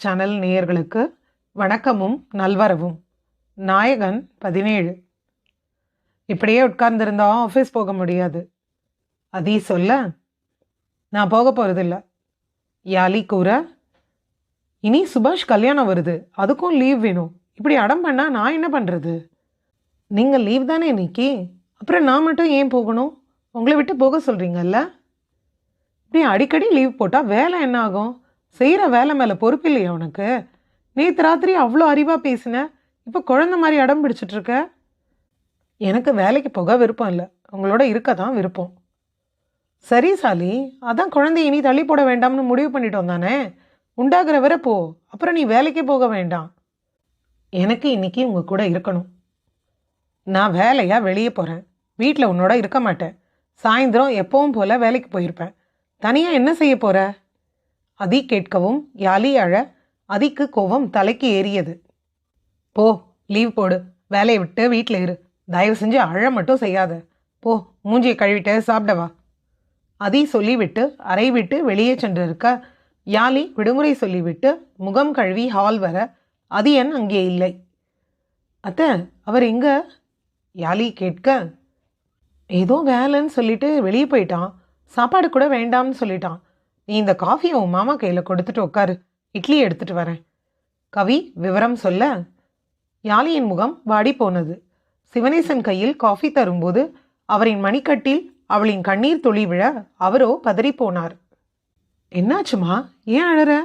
Channel நேயர்களுக்கு வணக்கமும் நல்வரவும். நாயகன் பதினேழு. இப்படியே உட்கார்ந்திருந்தா ஆஃபீஸ் போக முடியாது. அதீ சொல்ல நான் போக போகிறதில்ல யாலி கூற இனி சுபாஷ் கல்யாணம் வருது. அதுக்கும் லீவ் வேணும். இப்படி அடம் பண்ணால் நான் என்ன பண்ணுறது நீங்கள் லீவ் தானே இன்னைக்கு அப்புறம் நான் மட்டும் ஏன் போகணும்? உங்களை விட்டு போக சொல்கிறீங்கல்ல இப்படி அடிக்கடி லீவ் போட்டால் வேலை என்ன ஆகும்? செய்கிற வேலை மேலே பொறுப்பு இல்லையா உனக்கு? நேற்று ராத்திரி அவ்வளோ அறிவாக பேசின இப்போ குழந்த மாதிரி அடம் பிடிச்சிட்டு இருக்க? எனக்கு வேலைக்கு போக விருப்பம் இல்லை. உங்களோட இருக்க தான் விருப்பம். சரி சாலி அதான் குழந்தை இனி தள்ளி போட வேண்டாம்னு முடிவு பண்ணிட்டோம் தானே உண்டாகிற வரை போ. அப்புறம் நீ வேலைக்கே போக வேண்டாம். எனக்கு இன்னைக்கு உங்கள் கூட இருக்கணும். நான் வேலையாக வெளியே போகிறேன் வீட்டில் உன்னோட இருக்க மாட்டேன். சாயந்தரம் எப்பவும் போல் வேலைக்கு போயிருப்பேன். தனியாக என்ன செய்ய போகிற அதி கேட்கவும் யாலி அழ அதிக்கு கோபம் தலைக்கு ஏறியது. போ லீவ் போடு வேலையை விட்டு வீட்டில் இரு. தயவு செஞ்சு அழ மட்டும் செய்யாத. போ மூஞ்சியை கழுவிட்டு சாப்பிடவா அதி சொல்லிவிட்டு அறை விட்டு வெளியே சென்றிருக்க யாலி விடுமுறை சொல்லிவிட்டு முகம் கழுவி ஹால் வர அதியன் அங்கே இல்லை. அத்தை அவர் எங்க? யாலி கேட்க ஏதோ வேலைன்னு சொல்லிட்டு வெளியே போயிட்டான். சாப்பாடு கூட வேண்டாம்னு சொல்லிட்டான். நீ இந்த காஃபியை உன் மாமா கையில் கொடுத்துட்டு உட்காரு இட்லி எடுத்துட்டு வரேன். கவி விவரம் சொல்ல. யாழியின் முகம் வாடி போனது. சிவனேசன் கையில் காஃபி தரும்போது அவரின் மணிக்கட்டில் அவளின் கண்ணீர் துளி விழ அவரோ பதறிப் போனார். என்னாச்சுமா? ஏன் அழற?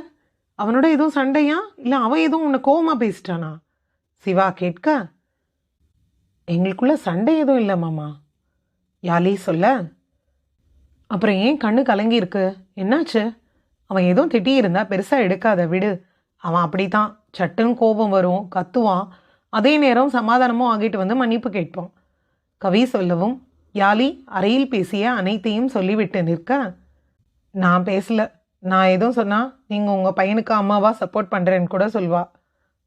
அவனோட எதுவும் சண்டையா? இல்லை அவன் எதுவும் உன்னை கோவமாக பேசிட்டானா? சிவா கேட்க. எங்களுக்குள்ள சண்டை எதுவும் இல்லை மாமா. யாலி சொல்ல. அப்புறம் ஏன் கண்ணு கலங்கி இருக்கு? என்னாச்சு? அவன் எதுவும் திட்டியிருந்தா பெருசாக எடுக்காத விடு. அவன் அப்படித்தான். சட்டுன்னு கோபம் வரும் கத்துவான். அதே நேரம் சமாதானமும் ஆகிட்டு வந்து மன்னிப்பு கேட்பான் கவி சொல்லவும் யாலி அறையில் பேசிய அனைத்தையும் சொல்லிவிட்டு நிற்க. நான் பேசல. நான் எதுவும் சொன்னால் நீங்கள் உங்கள் பையனுக்கு அம்மாவா சப்போர்ட் பண்ணுறேன்னு கூட சொல்வா.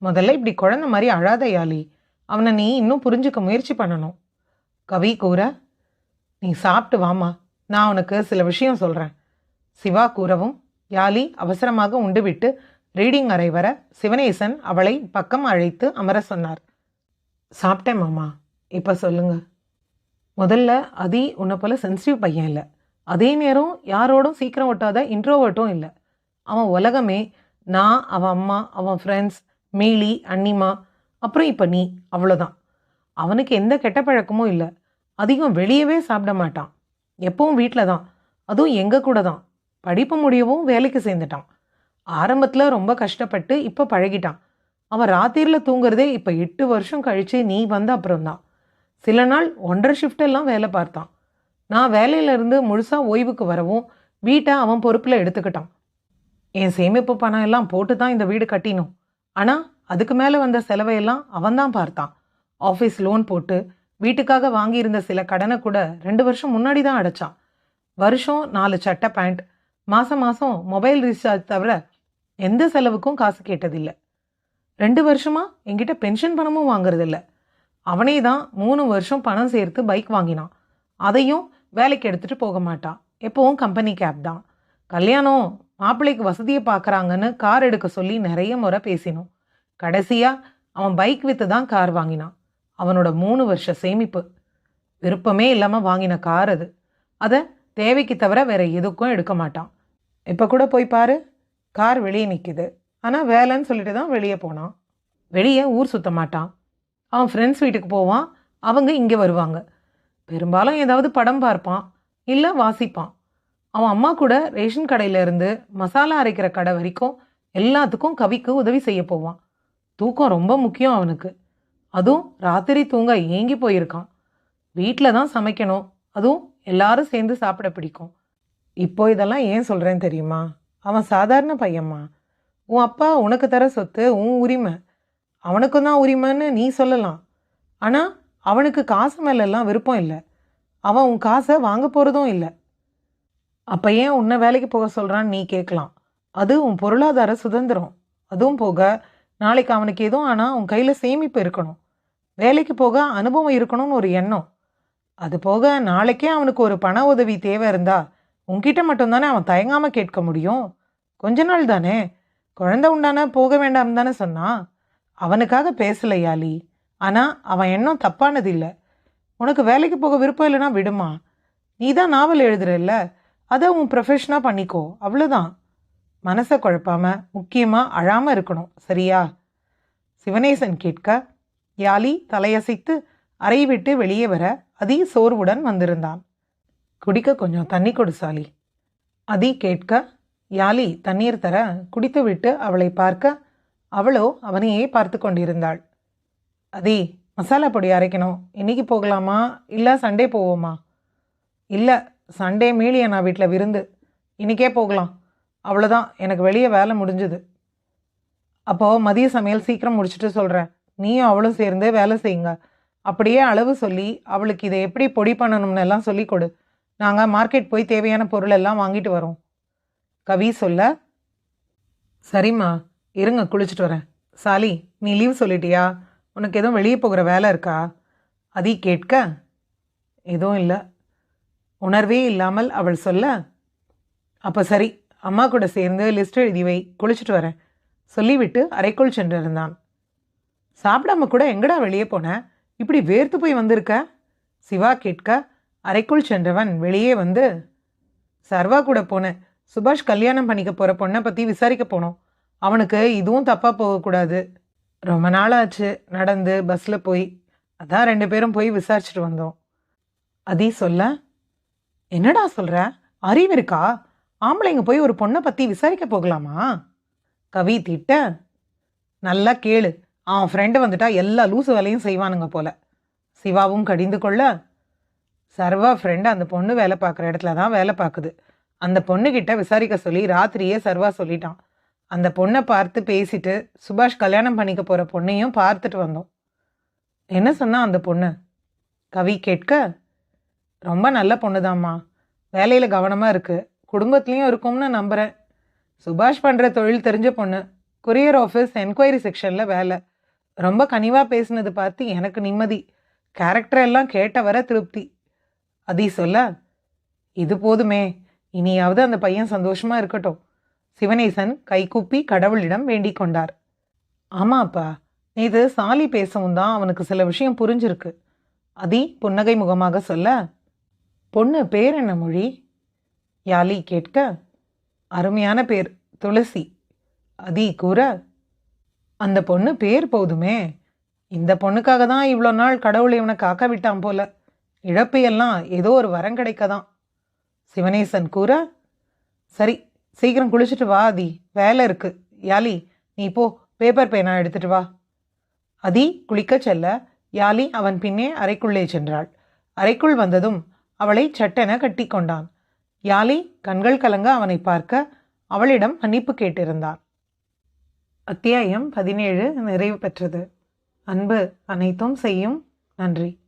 முதல்ல இப்படி குழந்தை மாதிரி அழாத யாலி. அவனை நீ இன்னும் புரிஞ்சுக்க முயற்சி பண்ணணும். கவி கூற நீ சாப்பிட்டு வாமா நான் உனக்கு சில விஷயம் சொல்கிறேன் சிவா கூறவும் யாலி அவசரமாக உண்டுவிட்டு ரீடிங் அறை வர சிவனேசன் அவளை பக்கம் அழைத்து அமர சொன்னார். சாப்பிட்டேன் மாமா இப்போ சொல்லுங்க. முதல்ல அதி உன்னை போல சென்சிட்டிவ் பையன் இல்லை. அதே நேரம் யாரோடும் சீக்கிரம் ஒட்டாத இன்ட்ரோவர்ட்டும் இல்லை. அவன் உலகமே நான் அவன் அம்மா அவன் ஃப்ரெண்ட்ஸ் மீலி அண்ணிமா அப்புறம் இப்போ நீ அவ்வளோதான் அவனுக்கு எந்த கெட்ட பழக்கமும் இல்லை. அதிகம் வெளியவே சாப்பிட மாட்டான். எப்பவும் வீட்டில் தான். அதுவும் எங்கள் கூட தான். படிப்பு முடியவும் வேலைக்கு சேர்ந்துட்டான். ஆரம்பத்தில் ரொம்ப கஷ்டப்பட்டு இப்போ பழகிட்டான். அவன் ராத்திரியில் தூங்குறதே இப்போ எட்டு வருஷம் கழித்து நீ வந்த அப்புறம்தான் சில நாள் ஒன்றரை ஷிஃப்டெல்லாம் வேலை பார்த்தான். நான் வேலையிலேருந்து முழுசாக ஓய்வுக்கு வரவும் வீட்டை அவன் பொறுப்பில் எடுத்துக்கிட்டான். என் சேமிப்பு பணம் எல்லாம் போட்டு தான் இந்த வீடு கட்டினோம். ஆனால் அதுக்கு மேலே வந்த செலவையெல்லாம் அவன்தான் பார்த்தான். ஆஃபீஸ் லோன் போட்டு வீட்டுக்காக வாங்கியிருந்த சில கடனை கூட ரெண்டு வருஷம் முன்னாடி தான் அடைச்சான். வருஷம் நாலு சட்டை பேண்ட் மாதம் மாதம் மொபைல் ரீசார்ஜ் தவிர எந்த செலவுக்கும் காசு கேட்டதில்லை. ரெண்டு வருஷமா என்கிட்ட பென்ஷன் பணமும் வாங்குறதில்ல. அவனே தான் மூணு வருஷம் பணம் சேர்த்து பைக் வாங்கினான். அதையும் வேலைக்கு எடுத்துகிட்டு போக மாட்டான். எப்போவும் கம்பெனி கேப் தான். கல்யாணம் மாப்பிள்ளைக்கு வசதியை பார்க்குறாங்கன்னு கார் எடுக்க சொல்லி நிறைய முறை பேசினோம். கடைசியாக அவன் பைக் விற்று தான் கார் வாங்கினான். அவனோட மூணு வருஷ சேமிப்பு. விருப்பமே இல்லாமல் வாங்கின கார் அது. அதை தேவைக்கு தவிர வேறு எதுக்கும் எடுக்க மாட்டான். இப்போ கூட போய் பாரு கார் வெளியே நிற்கிது ஆனால் வேலைன்னு சொல்லிட்டு தான் வெளியே போனான். வெளியே ஊர் சுத்த மாட்டான். அவன் ஃப்ரெண்ட்ஸ் வீட்டுக்கு போவான் அவங்க இங்கே வருவாங்க. பெரும்பாலும் ஏதாவது படம் பார்ப்பான் இல்லை வாசிப்பான். அவன் அம்மா கூட ரேஷன் கடையிலேருந்து மசாலா அரைக்கிற கடை வரைக்கும் எல்லாத்துக்கும் கவிக்கு உதவி செய்ய போவான். தூக்கம் ரொம்ப முக்கியம் அவனுக்கு. அதுவும் ராத்திரி தூங்க ஏங்கி போயிருக்கான். வீட்டில் தான் சமைக்கணும். அதுவும் எல்லாரும் சேர்ந்து சாப்பிட பிடிக்கும். இப்போ இதெல்லாம் ஏன் சொல்கிறேன் தெரியுமா? அவன் சாதாரண பையம்மா உன் அப்பா உனக்கு தர சொத்து உன் உரிமை. அவனுக்கும் தான் உரிமைன்னு நீ சொல்லலாம். ஆனால் அவனுக்கு காசு மேலெல்லாம் விருப்பம் இல்லை. அவன் உன் காசை வாங்க போகிறதும் இல்லை. அப்போ ஏன் உன்னை வேலைக்கு போக சொல்கிறான்னு நீ கேட்கலாம். அது உன் பொருளாதார சுதந்திரம். அதுவும் போக நாளைக்கு அவனுக்கு எதுவும் ஆனால் உன் கையில் சேமிப்பு இருக்கணும். வேலைக்கு போக அனுபவம் இருக்கணும்னு ஒரு எண்ணம். அது போக நாளைக்கே அவனுக்கு ஒரு பண உதவி தேவை இருந்தா உன்கிட்ட மட்டும்தானே அவன் தயங்காமல் கேட்க முடியும்? கொஞ்ச நாள் தானே? குழந்தை உண்டான போக வேண்டாம் தானே சொன்னான் அவனுக்காக பேசல யாலி ஆனால் அவன் எண்ணம் தப்பானது இல்லை. உனக்கு வேலைக்கு போக விருப்பம் இல்லைன்னா விடுமா? நீ தான் நாவல் எழுதுறல்ல. அதை உன் ப்ரொஃபஷனாக பண்ணிக்கோ. அவ்வளோதான் மனசை குழப்பாமல் முக்கியமாக அழாமல் இருக்கணும். சரியா? சிவனேசன் கேட்க யாலி தலையசைத்து அறை விட்டு வெளியே வர அதி சோர்வுடன் வந்திருந்தான். குடிக்க கொஞ்சம் தண்ணி கொடு சாலி. அதி கேட்க யாலி தண்ணீர் தர குடித்துவிட்டு அவளை பார்க்க அவளோ அவனையே பார்த்து கொண்டிருந்தாள். அதி மசாலா பொடி அரைக்கணும். இன்னைக்கு போகலாமா? இல்லை சண்டே போவோமா? இல்லை சண்டே மீளி நான் வீட்டில் விருந்து. இன்னைக்கே போகலாம். அவ்வளோதான் எனக்கு வெளியே வேலை முடிஞ்சுது. அப்போது மதிய சமையல் சீக்கிரம் முடிச்சுட்டு சொல்கிறேன் நீயும் அவளும் சேர்ந்து வேலை செய்யுங்க. அப்படியே அளவு சொல்லி அவளுக்கு இதை எப்படி பொடி பண்ணணும்னு எல்லாம் சொல்லிக் கொடு. நாங்கள் மார்க்கெட் போய் தேவையான பொருள் எல்லாம் வாங்கிட்டு வரோம். கவி சொல்ல சரிம்மா இருங்க குளிச்சுட்டு வரேன். சாலி நீ லீவ் சொல்லிட்டியா? உனக்கு எதுவும் வெளியே போகிற வேலை இருக்கா? அதி கேட்க எதுவும் இல்லை. உணர்வே இல்லாமல் அவள் சொல்ல அப்போ சரி அம்மா கூட சேர்ந்து லிஸ்ட் எழுதி வை குளிச்சுட்டு வரேன். சொல்லிவிட்டு அறைக்குள் சென்றிருந்தான். சாப்பிடாம கூட எங்கடா வெளியே போன? இப்படி வேர்த்து போய் வந்திருக்க? சிவா கேட்க அறைக்குள் சென்றவன் வெளியே வந்து சர்வா கூட போனேன் சுபாஷ் கல்யாணம் பண்ணிக்க போகிற பொண்ணை பற்றி விசாரிக்க போனோம். அவனுக்கு இதுவும் தப்பாக போகக்கூடாது ரொம்ப நாளாச்சு நடந்து பஸ்ஸில் போய். அதான் ரெண்டு பேரும் போய் விசாரிச்சுட்டு வந்தோம். அதே சொல்ல. என்னடா சொல்கிற அறிவு இருக்கா? ஆம்பளைங்க போய் ஒரு பொண்ணை பற்றி விசாரிக்க போகலாமா? கவி திட்ட. நல்லா கேளு. அவன் ஃப்ரெண்டு வந்துட்டா எல்லா லூசு வேலையும் செய்வானுங்க போல. சிவாவும் கடிந்து கொள்ள சர்வா ஃப்ரெண்டு அந்த பொண்ணு வேலை பார்க்குற இடத்துல தான் வேலை பார்க்குது. அந்த பொண்ணுக்கிட்ட விசாரிக்க சொல்லி ராத்திரியே சர்வா சொல்லிட்டான். அந்த பொண்ணை பார்த்து பேசிட்டு சுபாஷ் கல்யாணம் பண்ணிக்க போகிற பொண்ணையும் பார்த்துட்டு வந்தோம். என்ன சொன்னான் அந்த பொண்ணு? கவி கேட்க ரொம்ப நல்ல பொண்ணுதாம்மா. வேலையில் கவனமாக இருக்குது குடும்பத்துலேயும் இருக்கும்னு நம்புகிறேன் சுபாஷ் பண்ணுற தொழில் தெரிஞ்ச பொண்ணு. கொரியர் ஆஃபீஸ் என்கொயரி செக்ஷனில் வேலை. ரொம்ப கனிவாக பேசினது பார்த்து எனக்கு நிம்மதி. கேரக்டர் எல்லாம் கேட்ட வர திருப்தி. அதி சொல்ல இது போதுமே இனியாவது அந்த பையன் சந்தோஷமாக இருக்கட்டும். சிவனேசன் கைகூப்பி கடவுளிடம் வேண்டிக் கொண்டார். ஆமா அப்பா இது சாலி பேசவும் தான் அவனுக்கு சில விஷயம் புரிஞ்சிருக்கு. அதி புன்னகை முகமாக சொல்ல பொண்ணு பேர் என்ன மொழி? யாலி கேட்க அருமையான பேர் துளசி. அதி கூற அந்த பொண்ணு பேர் போதுமே. இந்த பொண்ணுக்காக தான் இவ்வளோ நாள் கடவுள் இவனை காக்க விட்டான் போல. இழப்பையெல்லாம் எல்லாம் ஏதோ ஒரு வரம் கிடைக்க தான் சிவனேசன் கூற சரி சீக்கிரம் குளிச்சுட்டு வா அதி வேலை இருக்கு. யாலி நீ போ. பேப்பர் பேனா எடுத்துட்டு வா. அதி குளிக்கச் செல்ல. யாலி அவன் பின்னே அறைக்குள்ளே சென்றாள். அறைக்குள் வந்ததும் அவளை சட்டென கட்டிக்கொண்டான் யாலி கண்கள் கலங்க அவனை பார்க்க அவளிடம் மன்னிப்பு கேட்டிருந்தான். அத்தியாயம் பதினேழு நிறைவு பெற்றது. அன்பு அனைத்தும் செய்யும். நன்றி.